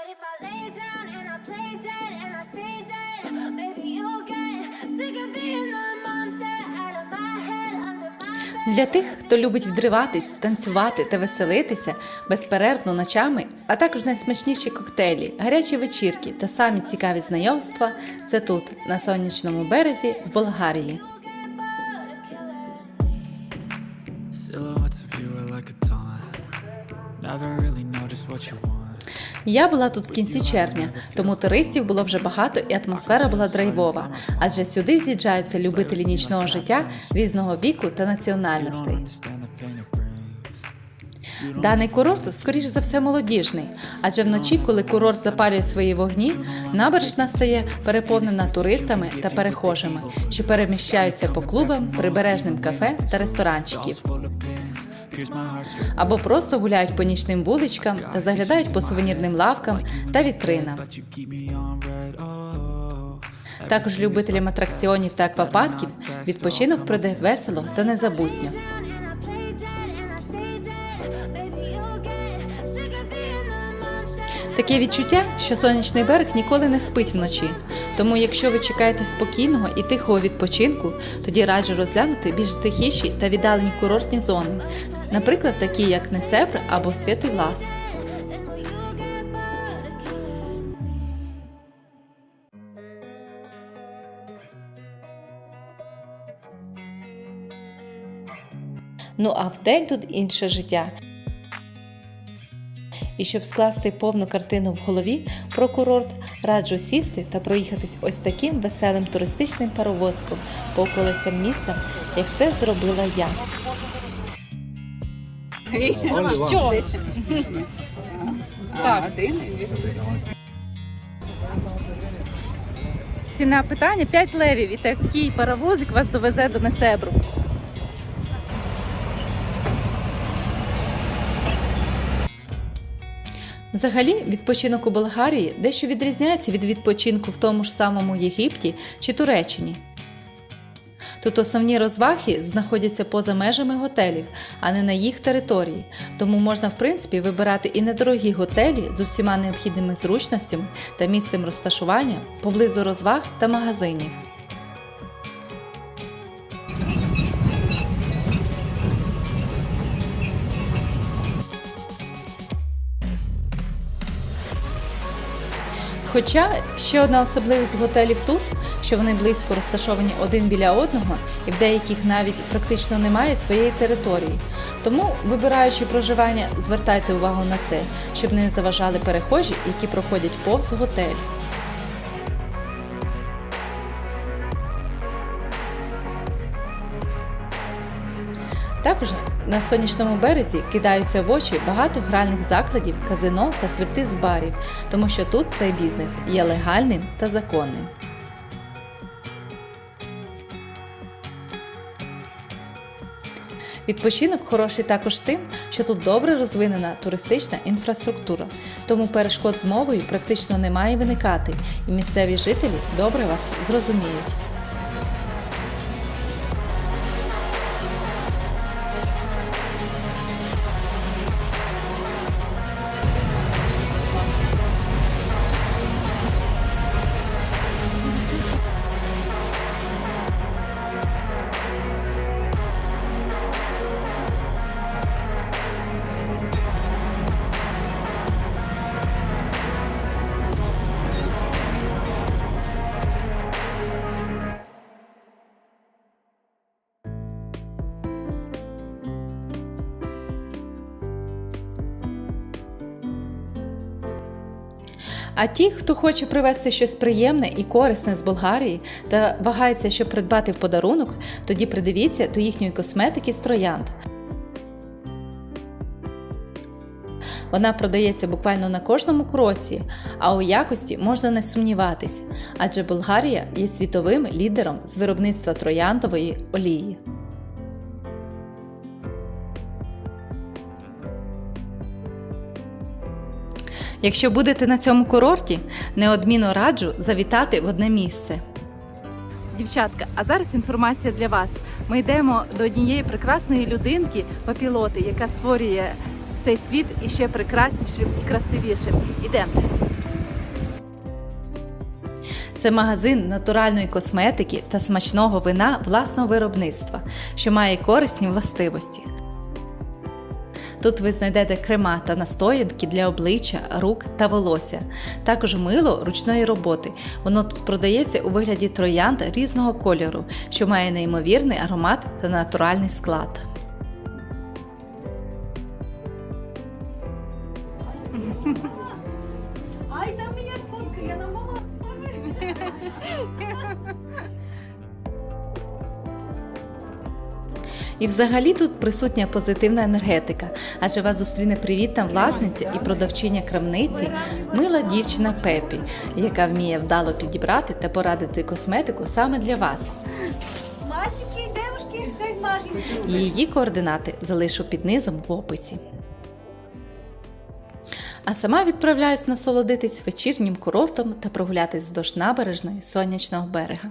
But if I lay down and I play dead and I stay dead, maybe you'll get sick of being the monster out of my head, under my bed. Для тих, хто любить вдриватись, танцювати та веселитися безперервно ночами, а також найсмачніші коктейлі, гарячі вечірки та самі цікаві знайомства, це тут, на сонячному березі в Болгарії. Silhouettes of you are like a taunt. Never really know just what you want. Я була тут в кінці червня, тому туристів було вже багато і атмосфера була драйвова, адже сюди з'їжджаються любителі нічного життя різного віку та національностей. Даний курорт, скоріш за все, молодіжний, адже вночі, коли курорт запалює свої вогні, набережна стає переповнена туристами та перехожими, що переміщаються по клубам, прибережним кафе та ресторанчиків. Або просто гуляють по нічним вуличкам та заглядають по сувенірним лавкам та вітринам. Також любителям атракціонів та аквапарків відпочинок пройде весело та незабутньо. Таке відчуття, що сонячний берег ніколи не спить вночі. Тому, якщо ви чекаєте спокійного і тихого відпочинку, тоді раджу розглянути більш тихіші та віддалені курортні зони, наприклад, такі як Несебр або Святий Влас. Ну а вдень тут інше життя. І щоб скласти повну картину в голові про курорт, раджу сісти та проїхатись ось таким веселим туристичним паровозиком по околицям міста, як це зробила я. Ціна питання. 5 левів. І такий паровозик вас довезе до Несебру. Взагалі, відпочинок у Болгарії дещо відрізняється від відпочинку в тому ж самому Єгипті чи Туреччині. Тут основні розваги знаходяться поза межами готелів, а не на їх території, тому можна в принципі вибирати і недорогі готелі з усіма необхідними зручностями та місцем розташування поблизу розваг та магазинів. Хоча ще одна особливість готелів тут, що вони близько розташовані один біля одного, і в деяких навіть практично немає своєї території. Тому, вибираючи проживання, звертайте увагу на це, щоб не заважали перехожі, які проходять повз готель. На сонячному березі кидаються в очі багато гральних закладів, казино та стриптиз-барів, тому що тут цей бізнес є легальним та законним. Відпочинок хороший також тим, що тут добре розвинена туристична інфраструктура, тому перешкод з мовою практично не має виникати, і місцеві жителі добре вас зрозуміють. А ті, хто хоче привезти щось приємне і корисне з Болгарії та вагається, щоб придбати в подарунок, тоді придивіться до їхньої косметики з троянд. Вона продається буквально на кожному кроці, а у якості можна не сумніватись, адже Болгарія є світовим лідером з виробництва трояндової олії. Якщо будете на цьому курорті, неодмінно раджу завітати в одне місце. Дівчатка, а зараз інформація для вас. Ми йдемо до однієї прекрасної людинки, папілоти, яка створює цей світ іще прекраснішим і красивішим. Ідемо. Це магазин натуральної косметики та смачного вина власного виробництва, що має корисні властивості. Тут ви знайдете крема та настоянки для обличчя, рук та волосся. Також мило ручної роботи. Воно тут продається у вигляді троянд різного кольору, що має неймовірний аромат та натуральний склад. І взагалі тут присутня позитивна енергетика, адже вас зустріне привітна власниця і продавчиня крамниці, мила дівчина Пепі, яка вміє вдало підібрати та порадити косметику саме для вас. Мальчики и девушки. Її координати залишу під низом в описі. А сама відправляюсь насолодитись вечірнім курортом та прогулятись вздовж набережної сонячного берега.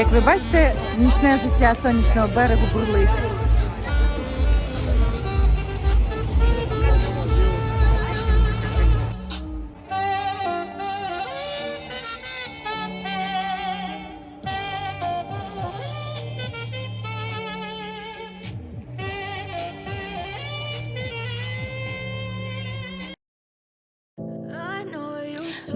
Як ви бачите, нічне життя сонячного берегу бурлить.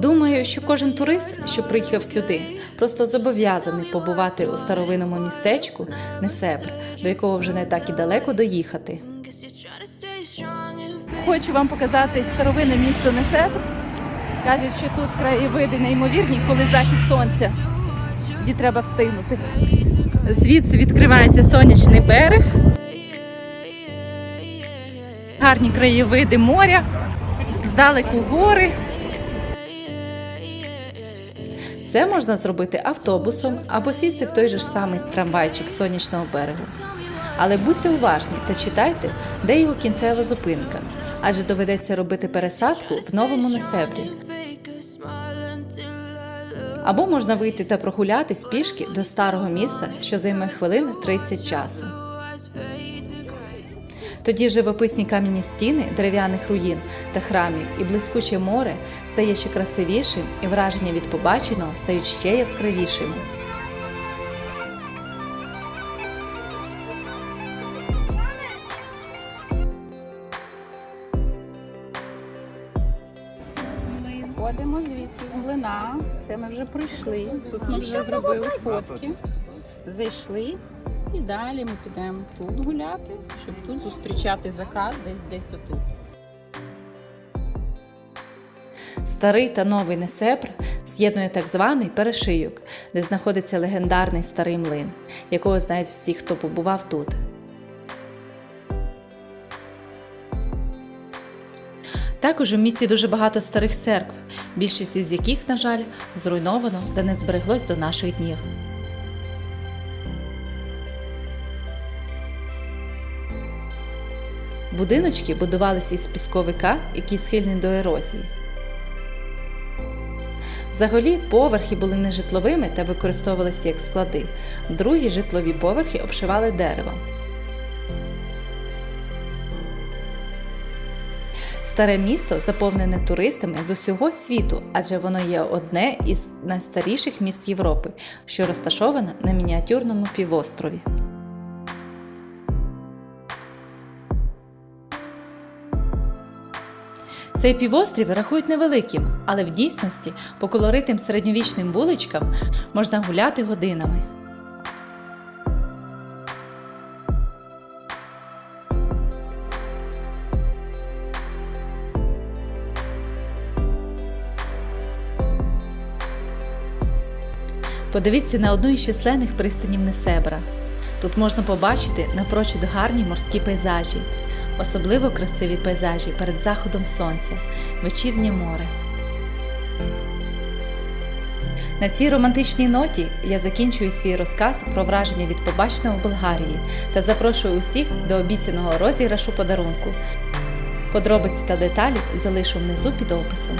Думаю, що кожен турист, що приїхав сюди, просто зобов'язаний побувати у старовинному містечку Несебр, до якого вже не так і далеко доїхати. Хочу вам показати старовинне місто Несебр. Кажуть, що тут краєвиди неймовірні, коли захід сонця. Тоді треба встигнути. Звідси відкривається сонячний берег. Гарні краєвиди моря, здалеку гори. Це можна зробити автобусом або сісти в той же ж самий трамвайчик сонячного берегу. Але будьте уважні та читайте, де його кінцева зупинка, адже доведеться робити пересадку в новому look. Або можна вийти та прогулятись пішки до старого міста, що займе хвилини 30 часу. Тоді живописні кам'яні стіни дерев'яних руїн та храмів і блискуче море стає ще красивішим, і враження від побаченого стають ще яскравішими. Ходимо звідси з млина. Це ми вже пройшли. Тут ми вже зробили фотки. Зайшли і далі ми підемо тут гуляти, щоб тут зустрічати закат десь десь отут. Старий та новий Несебр з'єднує так званий перешийок, де знаходиться легендарний старий млин, якого знають всі, хто побував тут. Також у місті дуже багато старих церкв, більшість із яких, на жаль, зруйновано та не збереглось до наших днів. Будиночки будувалися із пісковика, який схильний до ерозії. Взагалі, поверхи були нежитловими та використовувалися як склади. Другі житлові поверхи обшивали деревом. Старе місто заповнене туристами з усього світу, адже воно є одне із найстаріших міст Європи, що розташоване на мініатюрному півострові. Цей півострів рахують невеликим, але в дійсності по колоритним середньовічним вуличкам можна гуляти годинами. Подивіться на одну із численних пристанів Несебра. Тут можна побачити напрочуд гарні морські пейзажі, особливо красиві пейзажі перед заходом сонця, вечірнє море. На цій романтичній ноті я закінчую свій розказ про враження від побаченого в Болгарії та запрошую усіх до обіцяного розіграшу подарунку. Подробиці та деталі залишу внизу під описом.